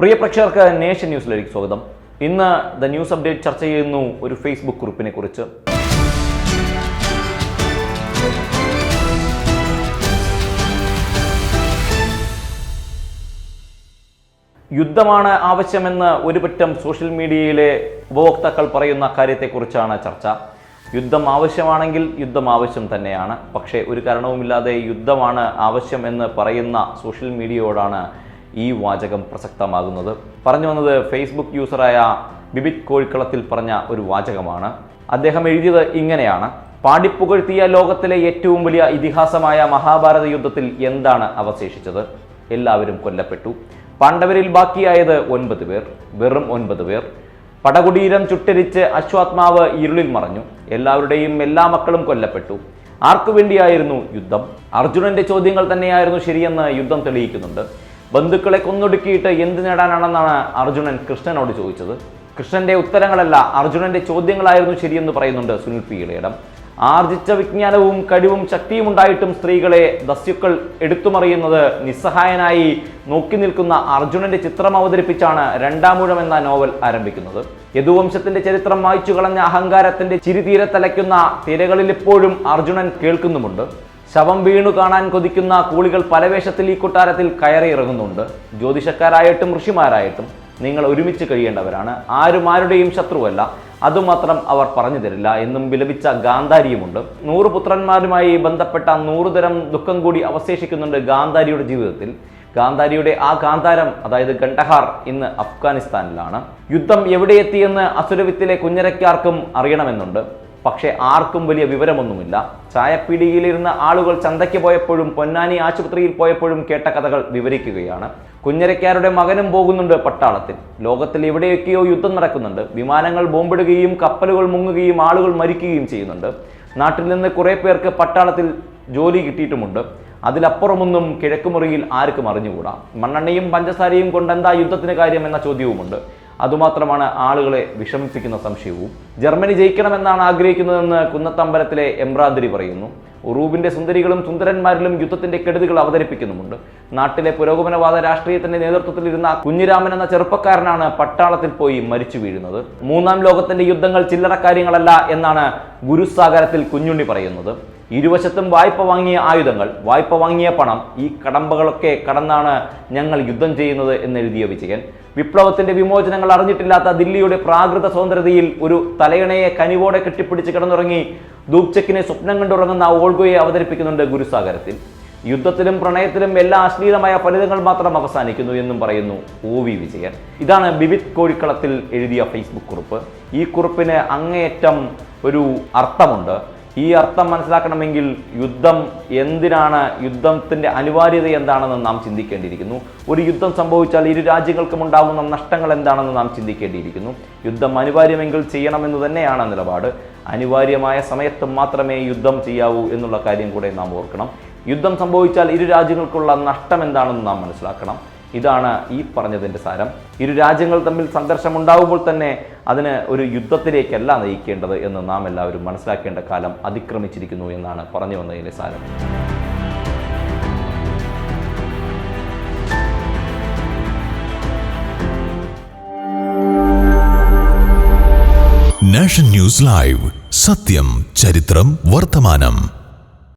പ്രിയ പ്രേക്ഷകർക്ക് നേഷൻ ന്യൂസിലേക്ക് സ്വാഗതം. ഇന്ന് ദ ന്യൂസ് അപ്ഡേറ്റ് ചർച്ച ചെയ്യുന്നു ഒരു ഫേസ്ബുക്ക് കുറിപ്പിനെ കുറിച്ച്. യുദ്ധമാണ് ആവശ്യമെന്ന് ഒരുപറ്റം സോഷ്യൽ മീഡിയയിലെ ഉപഭോക്താക്കൾ പറയുന്ന കാര്യത്തെക്കുറിച്ചാണ് ചർച്ച. യുദ്ധം ആവശ്യമാണെങ്കിൽ യുദ്ധം ആവശ്യം തന്നെയാണ്. പക്ഷേ ഒരു കാരണവുമില്ലാതെ യുദ്ധമാണ് ആവശ്യം എന്ന് പറയുന്ന സോഷ്യൽ മീഡിയയോടാണ് ഈ വാചകം പ്രസക്തമാകുന്നത്. പറഞ്ഞു വന്നത് ഫേസ്ബുക്ക് യൂസറായ ബിബിറ്റ് കോഴിക്കളത്തിൽ പറഞ്ഞ ഒരു വാചകമാണ്. അദ്ദേഹം എഴുതിയത് ഇങ്ങനെയാണ്. പാടിപ്പുകഴ്ത്തിയ ലോകത്തിലെ ഏറ്റവും വലിയ ഇതിഹാസമായ മഹാഭാരത യുദ്ധത്തിൽ എന്താണ് അവശേഷിച്ചത്? എല്ലാവരും കൊല്ലപ്പെട്ടു. പാണ്ഡവരിൽ ബാക്കിയായത് ഒൻപത് പേർ വെറും ഒൻപത് പേർ. പടകുടീരം ചുട്ടരിച്ച് അശ്വാത്മാവ് ഇരുളിൽ മറഞ്ഞു. എല്ലാവരുടെയും എല്ലാ മക്കളും കൊല്ലപ്പെട്ടു. ആർക്കു വേണ്ടിയായിരുന്നു യുദ്ധം? അർജുനന്റെ ചോദ്യങ്ങൾ തന്നെയായിരുന്നു ശരിയെന്ന് യുദ്ധം തെളിയിക്കുന്നുണ്ട്. ബന്ധുക്കളെ കൊന്നൊടുക്കിയിട്ട് എന്ത് നേടാനാണെന്നാണ് അർജുനൻ കൃഷ്ണനോട് ചോദിച്ചത്. കൃഷ്ണന്റെ ഉത്തരങ്ങളല്ല അർജുനന്റെ ചോദ്യങ്ങളായിരുന്നു ശരിയെന്ന് പറയുന്നുണ്ട് സുനിൽ പി ഇളയിടം ആർജിച്ച വിജ്ഞാനവും കഴിവും ശക്തിയും ഉണ്ടായിട്ടും സ്ത്രീകളെ ദസ്യുക്കൾ എടുത്തുമറിയുന്നത് നിസ്സഹായനായി നോക്കി നിൽക്കുന്ന അർജുനന്റെ ചിത്രം അവതരിപ്പിച്ചാണ് രണ്ടാമൂഴം എന്ന നോവൽ ആരംഭിക്കുന്നത്. യദുവംശത്തിന്റെ ചരിത്രം വായിച്ചു കളഞ്ഞ അഹങ്കാരത്തിന്റെ ചിരിതീരെ തലയ്ക്കുന്ന തിരകളിൽ ഇപ്പോഴും അർജുനൻ കേൾക്കുന്നുമുണ്ട്. ശവം വീണു കാണാൻ കൊതിക്കുന്ന കൂളികൾ പലവേഷത്തിൽ ഈ കൊട്ടാരത്തിൽ കയറി ഇറങ്ങുന്നുണ്ട്. ജ്യോതിഷക്കാരായിട്ടും ഋഷിമാരായിട്ടും നിങ്ങൾ ഒരുമിച്ച് കഴിയേണ്ടവരാണ്. ആരും ആരുടെയും ശത്രുവല്ല. അതുമാത്രം അവർ പറഞ്ഞു തരില്ല എന്നും വിലപിച്ച ഗാന്ധാരിയുമുണ്ട്. നൂറ് പുത്രന്മാരുമായി ബന്ധപ്പെട്ട നൂറുതരം ദുഃഖം കൂടി അവശേഷിക്കുന്നുണ്ട് ഗാന്ധാരിയുടെ ജീവിതത്തിൽ. ഗാന്ധാരിയുടെ ആ ഗാന്ധാരം അതായത് ഗണ്ടഹാർ ഇന്ന് അഫ്ഗാനിസ്ഥാനിലാണ്. യുദ്ധം എവിടെയെത്തിയെന്ന് അസുരവിത്തിലെ കുഞ്ഞരക്കാർക്കും അറിയണമെന്നുണ്ട്. പക്ഷേ ആർക്കും വലിയ വിവരമൊന്നുമില്ല. ചായപ്പീടിയിലിരുന്ന ആളുകൾ ചന്തയ്ക്ക് പോയപ്പോഴും പൊന്നാനി ആശുപത്രിയിൽ പോയപ്പോഴും കേട്ട കഥകൾ വിവരിക്കുകയാണ്. കുഞ്ഞരക്കാരുടെ മകനും പോകുന്നുണ്ട് പട്ടാളത്തിൽ. ലോകത്തിൽ എവിടെയൊക്കെയോ യുദ്ധം നടക്കുന്നുണ്ട്. വിമാനങ്ങൾ ബോംബിടുകയും കപ്പലുകൾ മുങ്ങുകയും ആളുകൾ മരിക്കുകയും ചെയ്യുന്നുണ്ട്. നാട്ടിൽ നിന്ന് കുറേ പേർക്ക് പട്ടാളത്തിൽ ജോലി കിട്ടിയിട്ടുമുണ്ട്. അതിലപ്പുറമൊന്നും കിഴക്കുമുറിയിൽ ആർക്കും അറിഞ്ഞുകൂടാ. മണ്ണെണ്ണയും പഞ്ചസാരയും കൊണ്ടെന്താ യുദ്ധത്തിന് കാര്യം എന്ന ചോദ്യവുമുണ്ട്. അതുമാത്രമാണ് ആളുകളെ വിഷമിപ്പിക്കുന്ന സംശയവും. ജർമ്മനി ജയിക്കണമെന്നാണ് ആഗ്രഹിക്കുന്നതെന്ന് കുന്നത്തമ്പലത്തിലെ എംബ്രാന്തിരി പറയുന്നു. ഉറൂബിന്റെ സുന്ദരികളും സുന്ദരന്മാരിലും യുദ്ധത്തിന്റെ കെടുതികൾ അവതരിപ്പിക്കുന്നുമുണ്ട്. നാട്ടിലെ പുരോഗമനവാദ രാഷ്ട്രീയത്തിന്റെ നേതൃത്വത്തിൽ ഇരുന്ന കുഞ്ഞിരാമൻ എന്ന ചെറുപ്പക്കാരനാണ് പട്ടാളത്തിൽ പോയി മരിച്ചു വീഴുന്നത്. മൂന്നാം ലോകത്തിന്റെ യുദ്ധങ്ങൾ ചില്ലറ കാര്യങ്ങളല്ല എന്നാണ് ഗുരുസാഗരത്തിൽ കുഞ്ഞുണ്ണി പറയുന്നത്. ഇരുവശത്തും വായ്പ വാങ്ങിയ ആയുധങ്ങൾ വായ്പ വാങ്ങിയ പണം ഈ കടമ്പകളൊക്കെ കടന്നാണ് ഞങ്ങൾ യുദ്ധം ചെയ്യുന്നത് എന്നെഴുതിയ വിജയൻ. വിപ്ലവത്തിന്റെ വിമോചനങ്ങൾ അറിഞ്ഞിട്ടില്ലാത്ത ദില്ലിയുടെ പ്രാകൃത സ്വതന്ത്രതയിൽ ഒരു തലയണയെ കനിവോടെ കെട്ടിപ്പിടിച്ച് കിടന്നുറങ്ങി ദൂപ്ചക്കിനെ സ്വപ്നം കണ്ടുറങ്ങുന്ന ഓൾഗോയെ അവതരിപ്പിക്കുന്നുണ്ട് ഗുരുസാഗരത്തിൽ. യുദ്ധത്തിലും പ്രണയത്തിലും എല്ലാ അശ്ലീലമായ ഫലിതങ്ങൾ മാത്രം അവസാനിക്കുന്നു എന്നും പറയുന്നു ഒ വി വിജയൻ. ഇതാണ് ബിബിത് കോഴിക്കളത്തിൽ എഴുതിയ ഫേസ്ബുക്ക് കുറിപ്പ്. ഈ കുറിപ്പിന് അങ്ങേയറ്റം ഒരു അർത്ഥമുണ്ട്. ഈ അർത്ഥം മനസ്സിലാക്കണമെങ്കിൽ യുദ്ധം എന്തിനാണ്? യുദ്ധത്തിന്റെ അനിവാര്യത എന്താണെന്ന് നാം ചിന്തിക്കേണ്ടിയിരിക്കുന്നു. ഒരു യുദ്ധം സംഭവിച്ചാൽ ഇരു രാജ്യങ്ങൾക്കും ഉണ്ടാകുന്ന നഷ്ടങ്ങൾ എന്താണെന്ന് നാം ചിന്തിക്കേണ്ടിയിരിക്കുന്നു. യുദ്ധം അനിവാര്യമെങ്കിൽ ചെയ്യണമെന്ന് തന്നെയാണ് നിലപാട്. അനിവാര്യമായ സമയത്ത് മാത്രമേ യുദ്ധം ചെയ്യാവൂ എന്നുള്ള കാര്യം കൂടെ നാം ഓർക്കണം. യുദ്ധം സംഭവിച്ചാൽ ഇരു രാജ്യങ്ങൾക്കുള്ള നഷ്ടം എന്താണെന്ന് നാം മനസ്സിലാക്കണം. ഇതാണ് ഈ പറഞ്ഞതിന്റെ സാരം. ഇരു രാജ്യങ്ങൾ തമ്മിൽ സംഘർഷം ഉണ്ടാകുമ്പോൾ തന്നെ അതിന് ഒരു യുദ്ധത്തിലേക്കല്ല നയിക്കേണ്ടത് എന്ന് നാം എല്ലാവരും മനസ്സിലാക്കേണ്ട കാലം അതിക്രമിച്ചിരിക്കുന്നു എന്നാണ് പറഞ്ഞു വന്നതിന്റെ സാരം. Nation news live. സത്യം ചരിത്രം വർത്തമാനം.